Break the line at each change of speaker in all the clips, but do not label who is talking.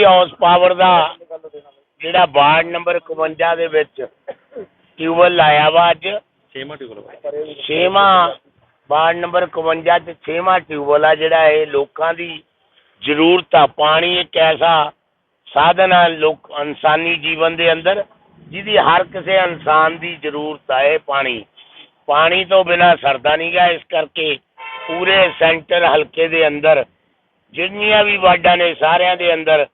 30 horse power ਦਾ ਜਿਹੜਾ ward number 51 ਦੇ ਵਿੱਚ ਟਿਊਬਲ ਲਾਇਆ ਵਾ ਅੱਜ।
ਛੇਵਾਂ ਟਿਊਬਲ
ਛੇਵਾਂ ਵਾਰਡ ਨੰਬਰ 51 ਚ ਛੇਵਾਂ ਟਿਊਬਲ ਆ ਜਿਹੜਾ ਇਹ ਲੋਕਾਂ ਦੀ ਜ਼ਰੂਰਤ ਆ। ਪਾਣੀ ਇੱਕ ਐਸਾ ਸਾਧਨ ਆ ਲੋਕ ਇਨਸਾਨੀ ਜੀਵਨ ਦੇ ਅੰਦਰ ਜਿਹਦੀ ਹਰ ਕਿਸੇ ਇਨਸਾਨ ਦੀ ਜ਼ਰੂਰਤ ਆ ਇਹ ਪਾਣੀ। ਪਾਣੀ ਤੋਂ ਬਿਨਾ ਸਰਦਾ ਨਹੀਂ ਗਾ। ਇਸ ਕਰਕੇ ਪੂਰੇ ਸੈਂਟਰ ਹਲਕੇ ਦੇ ਅੰਦਰ ਜਿੰਨੀਆਂ ਵੀ ਵਾਰਡਾਂ ਨੇ ਸਾਰਿਆਂ ਦੇ ਅੰਦਰ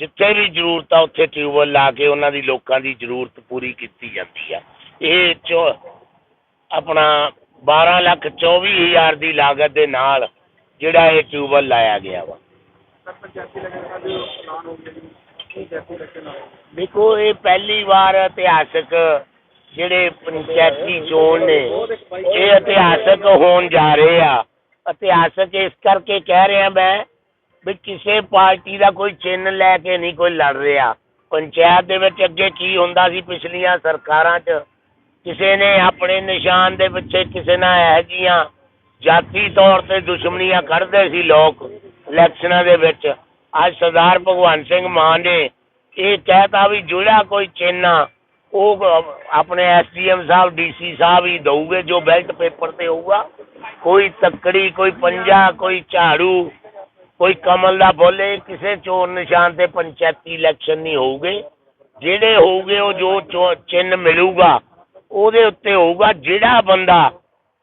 ਜਿੱਥੇ ਵੀ ਜ਼ਰੂਰਤ ਆ ਉੱਥੇ ਟਿਊਬਲ ਲਾ ਕੇ ਉਹਨਾਂ ਦੀ ਲੋਕਾਂ ਦੀ ਜ਼ਰੂਰਤ ਪੂਰੀ ਕੀਤੀ ਜਾਂਦੀ ਆ। ਇਹ ਚੋ ਆਪਣਾ 12 ਲੱਖ 24 ਹਜ਼ਾਰ ਦੀ ਲਾਗਤ ਦੇ ਨਾਲ ਜਿਹੜਾ ਇਹ ਟਿਊਬਲ ਲਾਇਆ ਗਿਆ ਵਾ। ਦੇਖੋ ਇਹ ਪਹਿਲੀ ਵਾਰ ਇਤਿਹਾਸਕ ਜਿਹੜੇ ਪੰਚਾਇਤੀ ਚੋਣ ਨੇ ਇਹ ਇਤਿਹਾਸਕ ਹੋਣ ਜਾ ਰਹੇ ਆ। ਇਤਿਹਾਸਕ ਇਸ ਕਰਕੇ ਕਹਿ ਰਿਹਾ ਮੈਂ ਵੀ ਕਿਸੇ ਪਾਰਟੀ ਦਾ ਕੋਈ ਚਿੰਨ੍ਹ ਲੈ ਕੇ ਨਹੀਂ ਕੋਈ ਲੜ ਰਿਹਾ। ਪੰਚਾਇਤ ਦੇ ਵਿੱਚ ਅੱਗੇ ਕੀ ਹੁੰਦਾ ਸੀ ਪਿਛਲੀਆਂ ਸਰਕਾਰਾਂ 'ਚ? ਕਿਸੇ ਨੇ ਆਪਣੇ ਨਿਸ਼ਾਨ ਦੇ ਪਿੱਛੇ ਕਿਸੇ ਨਾਲ ਇਹ ਜਿਹੀਆਂ ਜਾਤੀ ਤੌਰ ਤੇ ਦੁਸ਼ਮਣੀਆਂ ਕੱਢਦੇ ਸੀ ਲੋਕ ਇਲੈਕਸ਼ਨਾਂ ਦੇ ਵਿੱਚ। ਅੱਜ ਸਰਦਾਰ ਭਗਵੰਤ ਸਿੰਘ ਮਾਨ ਨੇ ਇਹ ਕਹਿਤਾ ਵੀ ਜਿਹੜਾ ਕੋਈ ਚਿੰਨ੍ਹ ਉਹ ਆਪਣੇ ਐਸਡੀਐਮ ਸਾਹਿਬ, ਡੀਸੀ ਸਾਹਿਬ ਹੀ ਦਊਗੇ, ਜੋ ਬੈਲਟ ਪੇਪਰ ਤੇ ਹੋਊਗਾ। ਕੋਈ ਤੱਕੜੀ, ਕੋਈ ਪੰਜਾ, ਕੋਈ ਝਾੜੂ ਕੋਈ ਕਮਲ ਦਾ ਬੋਲੇ, ਕਿਸੇ ਚੋਣ ਨਿਸ਼ਾਨ ਤੇ ਪੰਚਾਇਤੀ ਇਲੈਕਸ਼ਨ ਨਹੀਂ ਹੋਊਗੇ। ਜਿਹੜੇ ਹੋਊਗੇ ਉਹ ਜੋ ਚੋ- ਮਿਲੂਗਾ, ਉਹਦੇ ਉੱਤੇ ਹੋਊਗਾ ਜਿਹੜਾ ਬੰਦਾ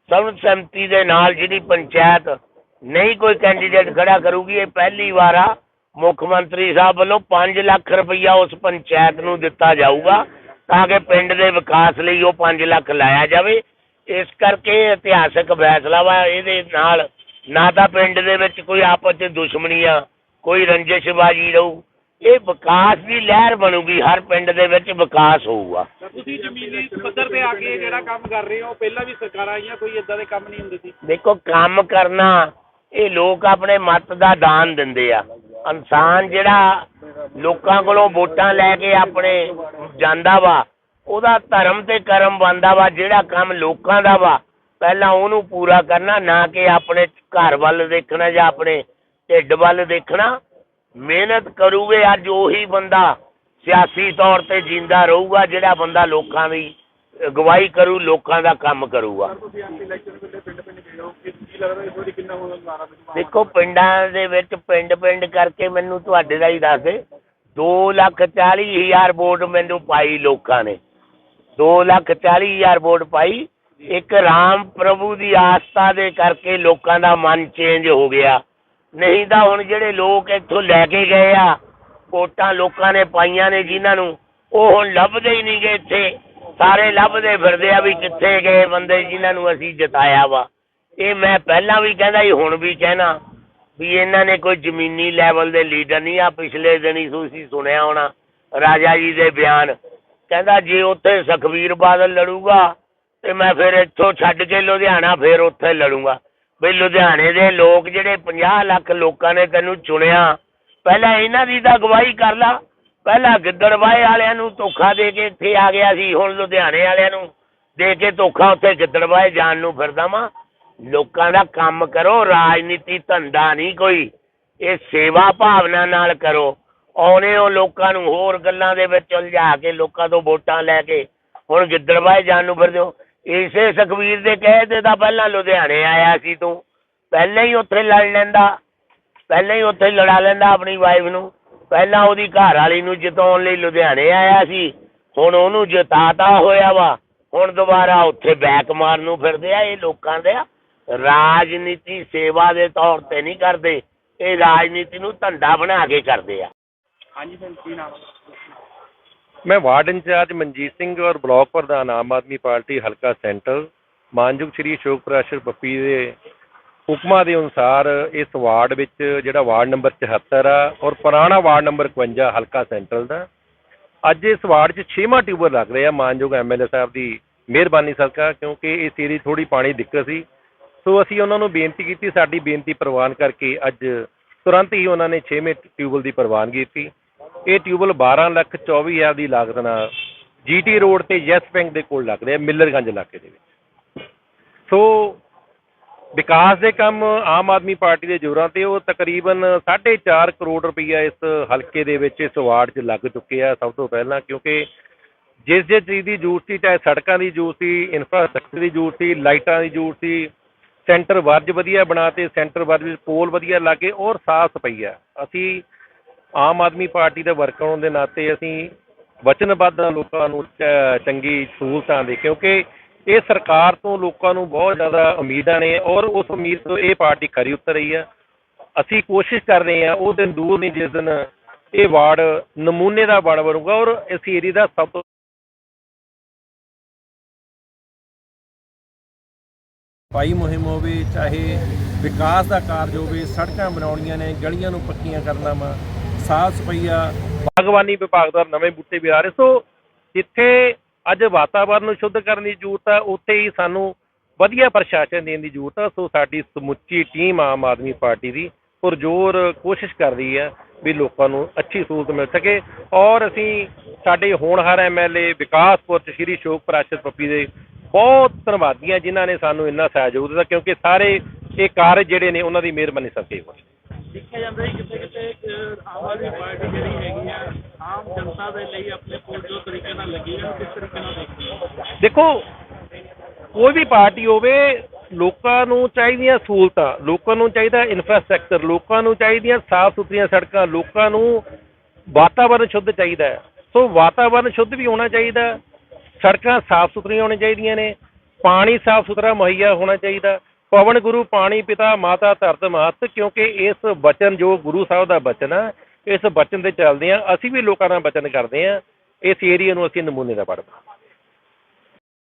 ਸਰਵਸੰਮਤੀ ਦੇ ਨਾਲ ਜਿਹੜੀ ਪੰਚਾਇਤ ਨਹੀਂ ਕੋਈ ਕੈਂਡੀਡੇਟ ਖੜਾ ਕਰੂਗੀ, ਇਹ ਪਹਿਲੀ ਵਾਰ ਆ। ਮੁੱਖ ਮੰਤਰੀ ਸਾਹਿਬ ਵੱਲੋਂ 5 ਲੱਖ ਰੁਪਈਆ ਉਸ ਪੰਚਾਇਤ ਨੂੰ ਦਿੱਤਾ ਜਾਊਗਾ, ਤਾਂ ਕਿ ਪਿੰਡ ਦੇ ਵਿਕਾਸ ਲਈ ਉਹ 5 ਲੱਖ ਲਾਇਆ ਜਾਵੇ। ਇਸ ਕਰਕੇ ਇਤਿਹਾਸਕ ਫੈਸਲਾ ਵਾ, ਇਹਦੇ ਨਾਲ ਨਾ ਤਾਂ ਪਿੰਡ ਦੇ ਵਿੱਚ ਕੋਈ ਆਪਸ ਵਿੱਚ ਦੁਸ਼ਮਣੀਆਂ ਕੋਈ ਰੰਜਿਸ਼ਬਾਜੀ ਰਹੂ। ਇਹ ਵਿਕਾਸ ਦੀ ਲਹਿਰ ਬਣੂਗੀ ਹਰ ਪਿੰਡ ਦੇ ਵਿੱਚ ਵਿਕਾਸ ਹੋਊਗਾ।
ਤੁਸੀਂ ਜ਼ਮੀਨੀ ਪੱਧਰ ਤੇ ਆ ਕੇ ਜਿਹੜਾ ਕੰਮ ਕਰ ਰਹੇ ਹੋ ਪਹਿਲਾਂ ਵੀ ਸਰਕਾਰਾਂ ਆਈਆਂ ਕੋਈ ਇਦਾਂ ਦੇ ਕੰਮ ਨਹੀਂ ਹੁੰਦੇ ਸੀ?
ਦੇਖੋ ਕੰਮ ਕਰਨਾ ਇਹ ਲੋਕ ਆਪਣੇ ਮਤ ਦਾ ਦਾਨ ਦਿੰਦੇ ਆ। ਇਨਸਾਨ ਜਿਹੜਾ ਲੋਕਾਂ ਕੋਲੋਂ ਵੋਟਾਂ ਲੈ ਕੇ ਆਪਣੇ ਜਾਂਦਾ ਵਾ ਉਹਦਾ ਧਰਮ ਤੇ ਕਰਮ ਬੰਦਾ ਵਾ ਜਿਹੜਾ ਕੰਮ ਲੋਕਾਂ ਦਾ ਵਾ ਪਹਿਲਾਂ ਉਹਨੂੰ ਪੂਰਾ ਕਰਨਾ ਨਾ ਕਿ ਆਪਣੇ ਘਰ ਵੱਲ ਦੇਖਣਾ ਜਾਂ ਆਪਣੇ ਢਿੱਡ ਵੱਲ ਦੇਖਣਾ। ਮਿਹਨਤ ਕਰੂਗੇ ਅੱਜ ਉਹੀ ਬੰਦਾ ਸਿਆਸੀ ਤੌਰ ਤੇ ਜਿੰਦਾ ਰਹੂਗਾ ਜਿਹੜਾ ਬੰਦਾ ਲੋਕਾਂ ਦੀ ਅਗਵਾਈ ਕਰੂ ਲੋਕਾਂ ਦਾ ਕੰਮ ਕਰੂਗਾ। ਦੇਖੋ ਪਿੰਡਾਂ ਦੇ ਵਿੱਚ ਪਿੰਡ ਪਿੰਡ ਕਰਕੇ ਮੈਨੂੰ ਤੁਹਾਡੇ ਦਾ ਹੀ ਦੱਸ ਦੇ। 2 ਲੱਖ 40 ਹਜ਼ਾਰ ਵੋਟ ਮੈਨੂੰ ਪਾਈ ਲੋਕਾਂ ਨੇ। 2 ਲੱਖ 40 ਹਜ਼ਾਰ ਵੋਟ ਪਾਈ। ਇੱਕ ਰਾਮ ਪ੍ਰਭੂ ਦੀ ਆਸਥਾ ਦੇ ਕਰਕੇ ਲੋਕਾਂ ਦਾ ਮਨ ਚੇਂਜ ਹੋ ਗਿਆ। ਨਹੀਂ ਤਾਂ ਹੁਣ ਜਿਹੜੇ ਲੋਕ ਇੱਥੋਂ ਲੈ ਕੇ ਗਏ ਆ, ਵੋਟਾਂ ਲੋਕਾਂ ਨੇ ਪਾਈਆਂ ਨੇ ਜਿਨ੍ਹਾਂ ਨੂੰ, ਉਹ ਹੁਣ ਲੱਭਦੇ ਹੀ ਨਹੀਂ ਗਏ ਇੱਥੇ। ਸਾਰੇ ਲੱਭਦੇ ਫਿਰਦੇ ਆ ਵੀ ਕਿੱਥੇ ਗਏ ਬੰਦੇ ਜਿਨ੍ਹਾਂ ਨੂੰ ਅਸੀਂ ਜਿਤਾਇਆ ਵਾ। ਇਹ ਮੈਂ ਪਹਿਲਾਂ ਵੀ ਕਹਿੰਦਾ ਸੀ, ਹੁਣ ਵੀ ਕਹਿਣਾ ਵੀ ਇਹਨਾਂ ਨੇ ਕੋਈ ਜ਼ਮੀਨੀ ਲੈਵਲ ਦੇ ਲੀਡਰ ਨਹੀਂ ਆ। ਪਿਛਲੇ ਦਿਨ ਤੁਸੀਂ ਸੁਣਿਆ ਹੋਣਾ, ਰਾਜਾ ਜੀ ਦੇ ਬਿਆਨ। ਕਹਿੰਦਾ ਜੇ ਉੱਥੇ ਸੁਖਬੀਰ ਬਾਦਲ ਲੜੂਗਾ ਤੇ ਮੈਂ ਫਿਰ ਇੱਥੋਂ ਛੱਡ ਕੇ ਲੁਧਿਆਣਾ ਫਿਰ ਉੱਥੇ ਲੜੂੰਗਾ। ਬਈ ਲੁਧਿਆਣੇ ਦੇ ਲੋਕ ਜਿਹੜੇ 50 ਲੱਖ ਲੋਕਾਂ ਨੇ ਤੈਨੂੰ ਚੁਣਿਆ, ਪਹਿਲਾਂ ਇਹਨਾਂ ਦੀ ਤਾਂ ਅਗਵਾਈ ਕਰ ਲਾ। ਪਹਿਲਾਂ ਗਿੱਦੜਵਾਏ ਵਾਲਿਆਂ ਨੂੰ ਧੋਖਾ ਦੇ ਕੇ ਇੱਥੇ ਆ ਗਿਆ ਸੀ, ਹੁਣ ਲੁਧਿਆਣੇ ਵਾਲਿਆਂ ਨੂੰ ਦੇ ਕੇ ਧੋਖਾ ਉੱਥੇ ਗਿੱਦੜਵਾਏ ਜਾਣ ਨੂੰ ਫਿਰਦਾ ਵਾਂ। ਲੋਕਾਂ ਦਾ ਕੰਮ ਕਰੋ, ਰਾਜਨੀਤੀ ਧੰਦਾ ਨਹੀਂ ਕੋਈ। ਇਹ ਸੇਵਾ ਭਾਵਨਾ ਨਾਲ ਕਰੋ। ਆਉਣੇ ਉਹ ਲੋਕਾਂ ਨੂੰ ਹੋਰ ਗੱਲਾਂ ਦੇ ਵਿੱਚ ਉਲਝਾ ਕੇ, ਲੋਕਾਂ ਤੋਂ ਵੋਟਾਂ ਲੈ ਕੇ, ਹੁਣ ਗਿੱਦੜਵਾਏ ਜਾਣ ਨੂੰ ਫਿਰਦੇ ਹੋ। ਇਸੇ ਸੁਖਵੀਰ ਦੇ ਕਹੇ ਤੇ ਤਾਂ ਪਹਿਲਾਂ ਲੁਧਿਆਣੇ ਆਇਆ ਸੀ ਤੂੰ। ਪਹਿਲਾਂ ਹੀ ਉੱਥੇ ਲੜ ਲੈਂਦਾ। ਪਹਿਲਾਂ ਹੀ ਉੱਥੇ ਲੜਾ ਲੈਂਦਾ ਆਪਣੀ ਵਾਈਫ ਨੂੰ। ਪਹਿਲਾਂ ਉਹਦੀ ਘਰ ਵਾਲੀ ਨੂੰ ਜਿਤਾਉਣ ਲਈ ਲੁਧਿਆਣੇ ਆਇਆ ਸੀ। ਹੁਣ ਉਹਨੂੰ ਜਿਤਾਤਾ ਹੋਇਆ ਵਾ। ਹੁਣ ਦੁਬਾਰਾ ਉੱਥੇ ਬੈਕ ਮਾਰਨ ਨੂੰ ਫਿਰਦੇ ਆ। ਇਹ ਲੋਕਾਂ ਦੇ ਰਾਜਨੀਤੀ ਸੇਵਾ ਦੇ ਤੌਰ ਤੇ ਨਹੀਂ ਕਰਦੇ। ਇਹ ਰਾਜਨੀਤੀ ਨੂੰ ਧੰਦਾ ਬਣਾ ਕੇ ਕਰਦੇ ਆ।
ਹਾਂਜੀ ਸਰ ਕੀ ਨਾਮ?
ਮੈਂ ਵਾਰਡ ਇੰਚਾਰਜ ਮਨਜੀਤ ਸਿੰਘ ਔਰ ਬਲਾਕ ਪ੍ਰਧਾਨ ਆਮ ਆਦਮੀ ਪਾਰਟੀ ਹਲਕਾ ਸੈਂਟਰ ਮਾਨਯੋਗ ਸ਼੍ਰੀ ਅਸ਼ੋਕ ਪ੍ਰਾਸ਼ਰ ਪੱਪੀ ਦੇ ਹੁਕਮਾਂ ਦੇ ਅਨੁਸਾਰ ਇਸ ਵਾਰਡ ਵਿੱਚ ਜਿਹੜਾ ਵਾਰਡ ਨੰਬਰ 74 ਆ ਔਰ ਪੁਰਾਣਾ ਵਾਰਡ ਨੰਬਰ 51 ਹਲਕਾ ਸੈਂਟਰਲ ਦਾ, ਅੱਜ ਇਸ ਵਾਰਡ 'ਚ ਛੇਵਾਂ ਟਿਊਬਰ ਲੱਗ ਰਿਹਾ ਮਾਨਯੋਗ ਐਮਐਲਏ ਸਾਹਿਬ ਦੀ ਮਿਹਰਬਾਨੀ ਸਦਕਾ, ਕਿਉਂਕਿ ਇਸ ਏਰੀ 'ਚ ਥੋੜੀ ਪਾਣੀ ਦਿੱਕਤ ਸੀ। ਸੋ ਅਸੀਂ ਉਹਨਾਂ ਨੂੰ ਬੇਨਤੀ ਕੀਤੀ, ਸਾਡੀ ਬੇਨਤੀ ਪ੍ਰਵਾਨ ਕਰਕੇ ਅੱਜ ਤੁਰੰਤ ਹੀ ਉਹਨਾਂ ਨੇ ਛੇਵੇਂ ਟਿਊਬਲ ਦੀ ਪ੍ਰਵਾਨਗੀ ਕੀਤੀ ਇਹ ਟਿਊਬਲ 12 ਲੱਖ 24 ਹਜ਼ਾਰ ਦੀ ਲਾਗਤ ਨਾਲ ਜੀਟੀ ਰੋਡ ਤੇ ਯੈਸ ਬੈਂਕ ਦੇ ਕੋਲ ਲੱਗ ਰਿਹਾ ਮਿਲਰਗੰਜ ਇਲਾਕੇ ਦੇ ਵਿੱਚ। ਸੋ ਵਿਕਾਸ ਦੇ ਕੰਮ ਆਮ ਆਦਮੀ ਪਾਰਟੀ ਦੇ ਜ਼ੋਰਾਂ ਤੇ, ਉਹ ਤਕਰੀਬਨ 4.5 ਕਰੋੜ ਰੁਪਈਆ ਇਸ ਹਲਕੇ ਦੇ ਵਿੱਚ ਇਸ ਵਾਰਡ 'ਚ ਲੱਗ ਚੁੱਕੇ ਆ ਸਭ ਤੋਂ ਪਹਿਲਾਂ, ਕਿਉਂਕਿ ਜਿਸ ਜਿਸ ਚੀਜ਼ ਦੀ ਜ਼ਰੂਰਤ ਸੀ, ਚਾਹੇ ਸੜਕਾਂ ਦੀ ਜ਼ਰੂਰਤ ਸੀ ਇਨਫਰਾਸਟ੍ਰਕਚਰ ਦੀ ਜ਼ਰੂਰਤ ਸੀ, ਲਾਈਟਾਂ ਦੀ ਜ਼ਰੂਰਤ ਸੀ, ਸੈਂਟਰ ਵਰਜ ਵਧੀਆ ਬਣਾਤੇ ਸੈਂਟਰ ਵਰਜ ਵਿੱਚ ਪੋਲ ਵਧੀਆ ਲਾਗੇ ਔਰ ਸਾਫ਼ ਸਫ਼ਾਈ ਆ। ਅਸੀਂ ਆਮ ਆਦਮੀ ਪਾਰਟੀ ਦੇ ਵਰਕਰ ਦੇ ਨਾਤੇ ਅਸੀਂ ਵਚਨਬੱਧ ਹਾਂ ਲੋਕਾਂ ਨੂੰ ਚੰਗੀ ਸਹੂਲਤਾਂ ਦੇ, ਕਿਉਂਕਿ ਇਹ ਸਰਕਾਰ ਤੋਂ ਲੋਕਾਂ ਨੂੰ ਬਹੁਤ ਜ਼ਿਆਦਾ ਉਮੀਦਾਂ ਨੇ ਔਰ ਉਸ ਉਮੀਦ ਤੋਂ ਇਹ ਪਾਰਟੀ ਖਰੀ ਉਤਰ ਰਹੀ ਆ ਅਸੀਂ ਕੋਸ਼ਿਸ਼ ਕਰ ਰਹੇ ਹਾਂ, ਉਹ ਦਿਨ ਦੂਰ ਨਹੀਂ, ਜਿਸ ਦਿਨ ਇਹ ਵਾਰਡ ਨਮੂਨੇ ਦਾ ਵਾਰਡ ਬਣੂਗਾ ਔਰ ਇਸ ਏਰੀਆ ਦਾ ਸਭ ਤੋਂ
ਸਫ਼ਾਈ ਮੁਹਿੰਮ ਹੋਵੇ, ਚਾਹੇ ਵਿਕਾਸ ਦਾ ਕਾਰਜ ਹੋਵੇ, ਸੜਕਾਂ ਬਣਾਉਣੀਆਂ ਨੇ, ਗਲੀਆਂ ਨੂੰ ਪੱਕੀਆਂ ਕਰਨਾ ਵਾ ਸਾਫ਼ ਸਫਾਈਆ
ਬਾਗਬਾਨੀ ਵਿਭਾਗ ਦਾ ਨਵੇਂ ਬੂਟੇ ਵੀ ਆ ਰਹੇ। ਸੋ ਜਿੱਥੇ ਅੱਜ ਵਾਤਾਵਰਨ ਨੂੰ ਸ਼ੁੱਧ ਕਰਨ ਦੀ ਜ਼ਰੂਰਤ ਹੈ ਉੱਥੇ ਹੀ ਸਾਨੂੰ ਵਧੀਆ ਪ੍ਰਸ਼ਾਸਨ ਦੇਣ ਦੀ ਜ਼ਰੂਰਤ ਹੈ ਸੋ ਸਾਡੀ ਸਮੁੱਚੀ ਟੀਮ ਆਮ ਆਦਮੀ ਪਾਰਟੀ ਦੀ ਪੁਰਜ਼ੋਰ ਕੋਸ਼ਿਸ਼ ਕਰ ਰਹੀ ਹੈ ਵੀ ਲੋਕਾਂ ਨੂੰ ਅੱਛੀ ਸਹੂਲਤ ਮਿਲ ਸਕੇ। ਔਰ ਅਸੀਂ ਸਾਡੇ ਹੋਣਹਾਰ ਐਮਐਲਏ ਵਿਕਾਸਪੁਰ ਚ ਸ਼੍ਰੀ ਸ਼ੋਕ ਪ੍ਰਾਸ਼ਰ ਪੱਪੀ ਦੇ ਬਹੁਤ ਧੰਨਵਾਦੀ ਹਾਂ ਜਿਨ੍ਹਾਂ ਨੇ ਸਾਨੂੰ ਇੰਨਾ ਸਹਿਯੋਗ ਦਿੱਤਾ ਕਿਉਂਕਿ ਸਾਰੇ ਇਹ ਕਾਰਜ ਜਿਹੜੇ ਨੇ ਉਹਨਾਂ ਦੀ ਮਿਹਰਬਾਨੀ ਸਦਕੇ ਹੋਏ
ਦੇਖਿਆ ਜਾਂਦਾ ਹੈ ਕਿਤੇ ਕਿਤੇ ਆਮ ਆਦਮੀ ਪਾਰਟੀ ਜਿਹੜੀ ਹੈਗੀ ਆ, ਆਮ ਜਨਤਾ ਦੇ ਲਈ ਆਪਣੇ ਪੁਰਜੋ ਤਰੀਕੇ ਨਾਲ ਲੱਗੀ ਹੈ ਕਿਸ ਤਰੀਕੇ ਨਾਲ ਦੇਖਦੇ ਹੋ
ਦੇਖੋ, ਕੋਈ ਵੀ ਪਾਰਟੀ ਹੋਵੇ, ਲੋਕਾਂ ਨੂੰ ਚਾਹੀਦੀਆਂ ਸਹੂਲਤਾਂ, ਲੋਕਾਂ ਨੂੰ ਚਾਹੀਦਾ ਇਨਫਰਾਸਟ੍ਰਕਚਰ ਲੋਕਾਂ ਨੂੰ ਚਾਹੀਦੀਆਂ ਸਾਫ਼ ਸੁਥਰੀਆਂ ਸੜਕਾਂ, ਲੋਕਾਂ ਨੂੰ ਵਾਤਾਵਰਣ ਸ਼ੁੱਧ ਚਾਹੀਦਾ ਹੈ। ਸੋ ਵਾਤਾਵਰਣ ਸ਼ੁੱਧ ਵੀ ਹੋਣਾ ਚਾਹੀਦਾ ਸੜਕਾਂ ਸਾਫ਼ ਸੁਥਰੀਆਂ ਹੋਣੀਆਂ ਚਾਹੀਦੀਆਂ ਨੇ, ਪਾਣੀ ਸਾਫ਼ ਸੁਥਰਾ ਮੁਹੱਈਆ ਹੋਣਾ ਚਾਹੀਦਾ ਪਵਨ ਗੁਰੂ ਪਾਣੀ ਪਿਤਾ ਮਾਤਾ ਧਰਤ ਮਾਤ, ਕਿਉਂਕਿ ਇਸ ਬਚਨ ਜੋ ਗੁਰੂ ਸਾਹਿਬ ਦਾ ਬਚਨ ਆ, ਇਸ ਬਚਨ ਦੇ ਚੱਲਦੇ ਆ ਅਸੀਂ ਵੀ ਲੋਕਾਂ ਦਾ ਬਚਨ ਕਰਦੇ ਆ ਇਸ ਏਰੀਆ ਨੂੰ ਅਸੀਂ ਨਮੂਨੇ ਦਾ ਪੜ੍ਹਦੇ